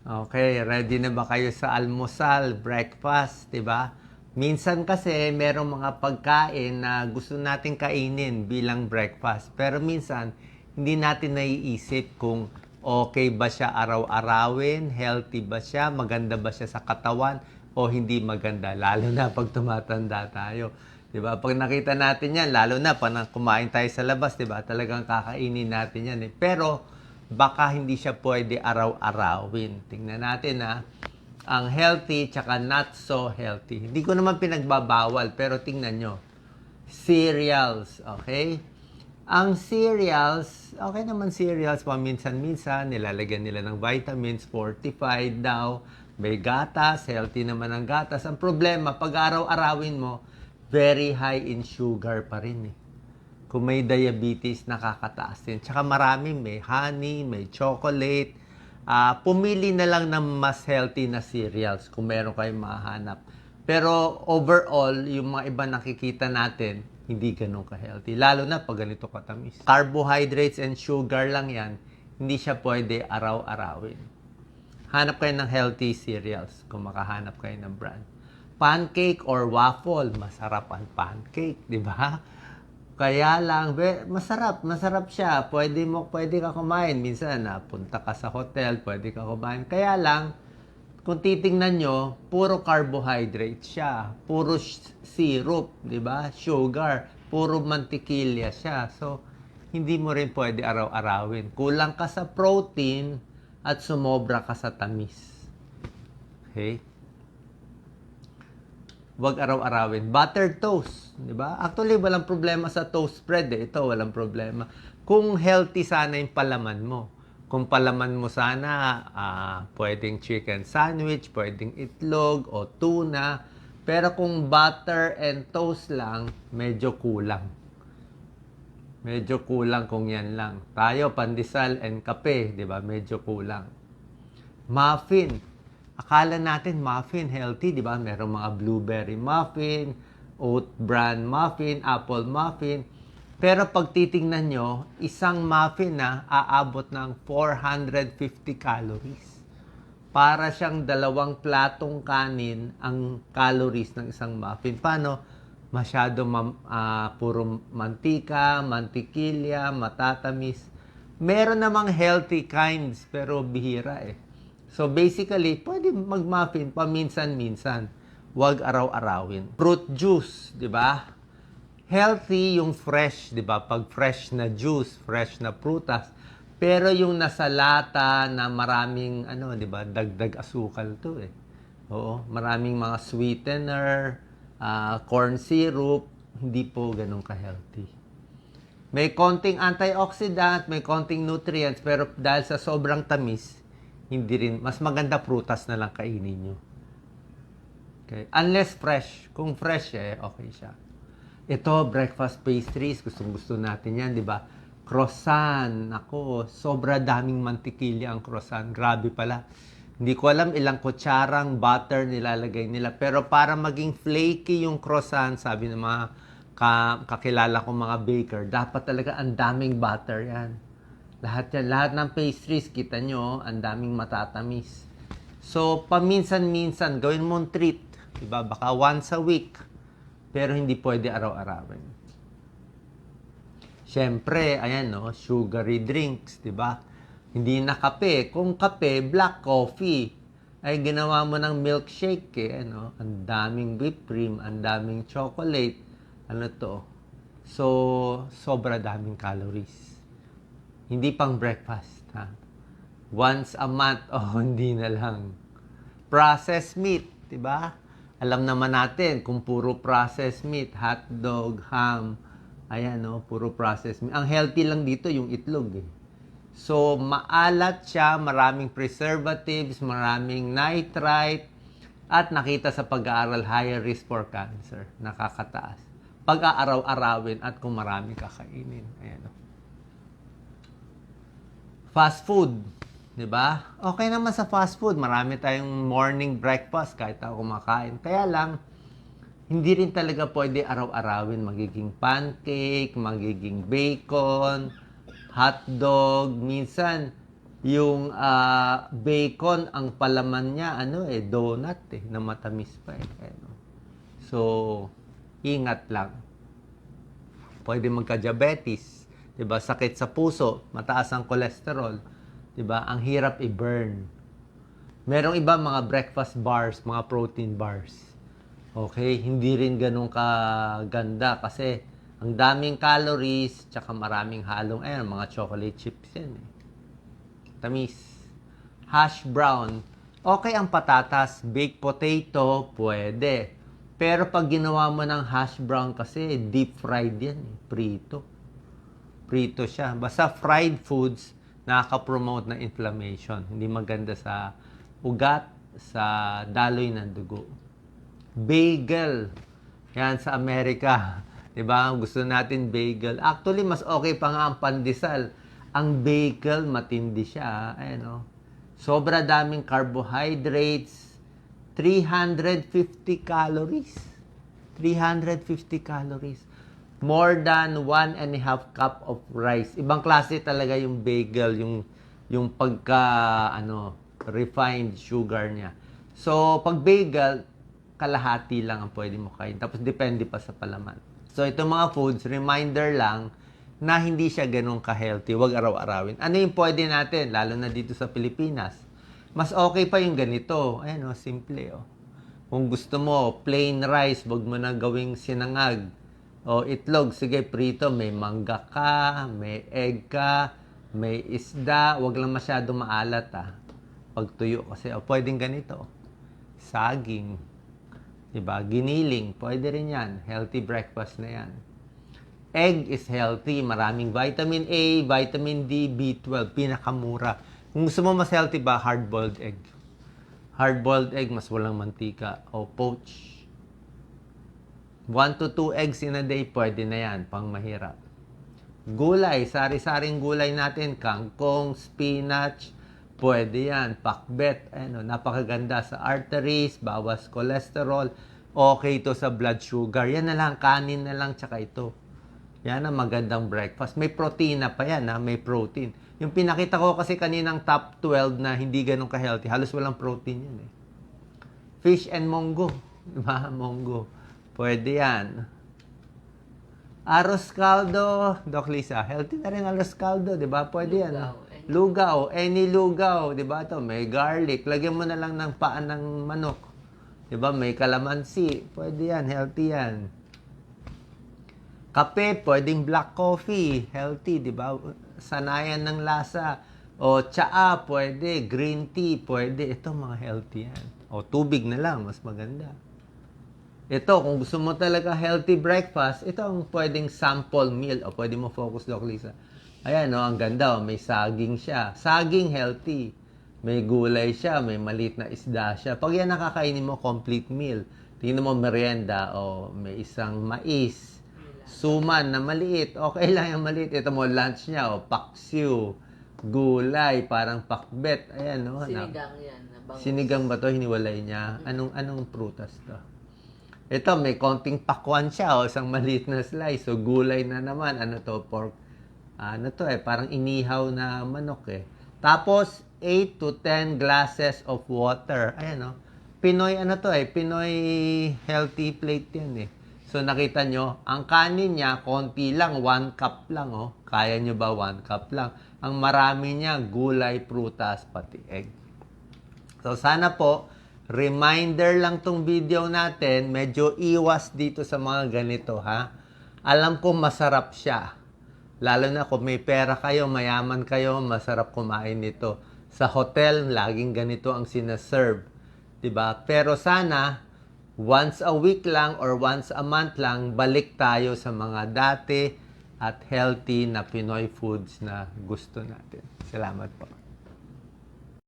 Okay, ready na ba kayo sa almusal, breakfast, 'di ba? Minsan kasi merong mga pagkain na gusto nating kainin bilang breakfast. Pero minsan hindi natin naiisip kung okay ba siya araw-arawin, healthy ba siya, maganda ba siya sa katawan o hindi maganda lalo na pag tumatanda tayo. 'Di ba? Pag nakita natin 'yan, lalo na pag kumain tayo sa labas, 'di ba? Talagang kakainin natin 'yan eh. Pero baka hindi siya pwede araw-arawin. Tingnan natin ha. Ang healthy tsaka not so healthy. Hindi ko naman pinagbabawal, pero tingnan nyo. Cereals, okay? Ang cereals, okay naman cereals, paminsan-minsan, nilalagyan nila ng vitamins, fortified daw, may gatas, healthy naman ang gatas. Ang problema, pag araw-arawin mo, very high in sugar pa rin eh. Kung may diabetes, nakakataas din. Tsaka marami, may honey, may chocolate. Ah, pumili na lang ng mas healthy na cereals kung meron kayong mahanap. Pero overall, yung mga iba nakikita natin, hindi ganun ka-healthy. Lalo na pag ganito katamis. Carbohydrates and sugar lang yan, hindi siya pwede araw-arawin. Hanap kayo ng healthy cereals kung makahanap kayo ng brand. Pancake or waffle, masarap ang pancake, di ba? Kaya lang, be- masarap, masarap siya. Pwede mo, pwede ka kumain. Minsan, napunta ka sa hotel, pwede ka kumain. Kaya lang, kung titingnan nyo, puro carbohydrate siya. Puro syrup, di ba? Sugar. Puro mantikilya siya. So, hindi mo rin pwede araw-arawin. Kulang ka sa protein at sumobra ka sa tamis. Okay? Huwag araw-arawin. Buttered toast, di ba? Actually, walang problema sa toast spread eh. Ito, walang problema. Kung healthy sana yung palaman mo. Kung palaman mo sana, ah, pwedeng chicken sandwich, pwedeng itlog o tuna. Pero kung butter and toast lang, medyo kulang. Medyo kulang kung yan lang. Tayo, pandesal and kape, di ba? Medyo kulang. Muffin. Akala natin muffin healthy, di ba? Merong mga blueberry muffin, oat bran muffin, apple muffin. Pero pag titingnan nyo, isang muffin na aabot ng 450 calories. Para siyang dalawang platong kanin ang calories ng isang muffin. Paano? Masyado mam, ah, puro mantika, mantikilya, matatamis. Meron namang healthy kinds, pero bihira eh. So basically, pwede mag-muffin paminsan-minsan. Huwag araw-arawin. Fruit juice, di ba? Healthy yung fresh, di ba? Pag fresh na juice, fresh na prutas. Pero yung nasa lata na maraming, ano, di ba? Dagdag asukal to eh. Oo, maraming mga sweetener, ah, corn syrup, hindi po ganun ka-healthy. May konting antioxidant, may konting nutrients, pero dahil sa sobrang tamis, hindi rin, mas maganda prutas na lang kainin nyo. Okay. Unless fresh. Kung fresh eh, okay siya. Ito, breakfast pastries. Gustong gusto natin yan, di ba? Croissant. Ako, sobra daming mantikilya ang croissant. Grabe pala. Hindi ko alam ilang kutsarang butter nilalagay nila. Pero para maging flaky yung croissant, sabi ng mga ka- kakilala ko mga baker, dapat talaga ang daming butter yan. Lahat yan, lahat ng pastries, kita nyo, ang daming matatamis. So, paminsan-minsan, gawin mong treat. Diba? Baka once a week. Pero hindi pwede araw-arawin. Siyempre, ayan no, sugary drinks, di ba? Hindi na kape. Kung kape, black coffee. Ay ginawa mo ng milkshake eh, ano? Ang daming whipped cream, ang daming chocolate. Ano to? So, sobra daming calories. Hindi pang breakfast, ha? Once a month, oh, hindi na lang. Processed meat, di ba? Alam naman natin kung puro processed meat, hot dog, ham, ayan, no, puro processed meat. Ang healthy lang dito yung itlog, eh. So, maalat siya, maraming preservatives, maraming nitrite, at nakita sa pag-aaral, higher risk for cancer. Nakakataas. Pag-aaraw-arawin at kung maraming kakainin. Ayan, no. Fast food, 'di ba? Okay naman sa fast food, marami tayong morning breakfast kahit ako kumakain. Kaya lang hindi rin talaga pwede araw-arawin magiging pancake, magiging bacon, hot dog, minsan Yung ah, bacon, ang palaman niya, ano eh, donut eh, na matamis pa eh. Ano. So, ingat lang. Pwede magka-diabetes, 'di ba? Sakit sa puso, mataas ang cholesterol, 'di ba? Ang hirap i-burn. Merong iba mga breakfast bars, mga protein bars. Okay, hindi rin ganun kaganda kasi ang daming calories, tsaka maraming halong, ayun, mga chocolate chips yan eh. Tamis. Hash brown. Okay ang patatas. Baked potato, pwede. Pero pag ginawa mo ng hash brown kasi, deep fried yan eh. Prito. Prito siya. Basta fried foods, nakaka-promote ng inflammation. Hindi maganda sa ugat, sa daloy ng dugo. Bagel. Yan sa Amerika. 'Di ba? Gusto natin bagel. Actually, mas okay pa nga ang pandesal. Ang bagel, matindi siya. Ayan, oh. Sobra daming carbohydrates. 350 calories. 350 calories. More than one and a half cup of rice. Ibang klase talaga yung bagel, yung yung pagka ano, refined sugar niya. So, pag bagel, kalahati lang ang pwede mo kain. Tapos, depende pa sa palaman. So, itong mga foods, reminder lang na hindi siya ganun ka-healthy. Huwag araw-arawin. Ano yung pwede natin, lalo na dito sa Pilipinas? Mas okay pa yung ganito. Ayan o, simple o. Kung gusto mo, plain rice, wag mo na gawing sinangag. O itlog, sige, prito, may mangga ka, may egg ka, may isda, wag lang masyado maalat ah. Pag tuyo kasi, o pwedeng ganito. Saging, diba? Giniling, pwede rin yan. Healthy breakfast na yan. Egg is healthy, maraming vitamin A, vitamin D, B12, pinakamura. Kung gusto mo mas healthy ba, hard-boiled egg. Hard-boiled egg, mas walang mantika. O poach. 1 to 2 eggs in a day, pwede na yan, pang mahirap. Gulay, sari-saring gulay natin, kangkong, spinach, pwede yan. Pakbet, ano, napakaganda sa arteries, bawas cholesterol, okay to sa blood sugar. Yan na lang, kanin na lang, tsaka ito. Yan ang magandang breakfast. May protein na pa yan, ha? may protein. Yung pinakita ko kasi kaninang top 12 na hindi ganun ka-healthy, halos walang protein yan eh. Fish and mongo. Diba? Mongo. Pwede yan. Aros caldo, Doc Lisa. Healthy na rin aros caldo, di ba? Pwede yan. Lugaw, any- Lugaw, any lugaw, di ba? To, may garlic. Lagyan mo na lang ng paan ng manok. Di ba? May kalamansi. Pwede yan, healthy yan. Kape, pwedeng black coffee. Healthy, di ba? Sanayan ng lasa. O tsaa, pwede. Green tea, pwede. Ito, mga healthy yan. O tubig na lang, mas maganda. Ito, kung gusto mo talaga healthy breakfast, ito ang pwedeng sample meal. O pwede mo focus, Doc Lisa. Ayan, no, ang ganda. Oh, may saging siya. Saging healthy. May gulay siya, may maliit na isda siya. Pag yan nakakainin mo, complete meal. Tingnan mo merienda, o may isang mais. Suman na maliit. Okay lang yung maliit. Ito mo, lunch niya, o paksiw. Gulay, parang pakbet. Ayan, no. na- Sinigang yan. Sinigang ba to? Hiniwalay niya? Anong anong prutas to? Ito, may konting pakwan siya, o isang maliit na slice. So, gulay na naman. Ano to? Pork. Ano to eh? Parang inihaw na manok eh. Tapos, 8 to 10 glasses of water. Ayan, no? Pinoy, ano to eh? Pinoy healthy plate yan eh. So, nakita nyo, ang kanin niya, konti lang, 1 cup lang, oh. Kaya nyo ba 1 cup lang? Ang marami niya, gulay, prutas, pati egg. So sana po, reminder lang tong video natin, medyo iwas dito sa mga ganito ha. Alam ko masarap siya. Lalo na kung may pera kayo, mayaman kayo, masarap kumain nito. Sa hotel, laging ganito ang sinaserve. ba? Pero sana, once a week lang or once a month lang, balik tayo sa mga dati at healthy na Pinoy foods na gusto natin. Salamat po.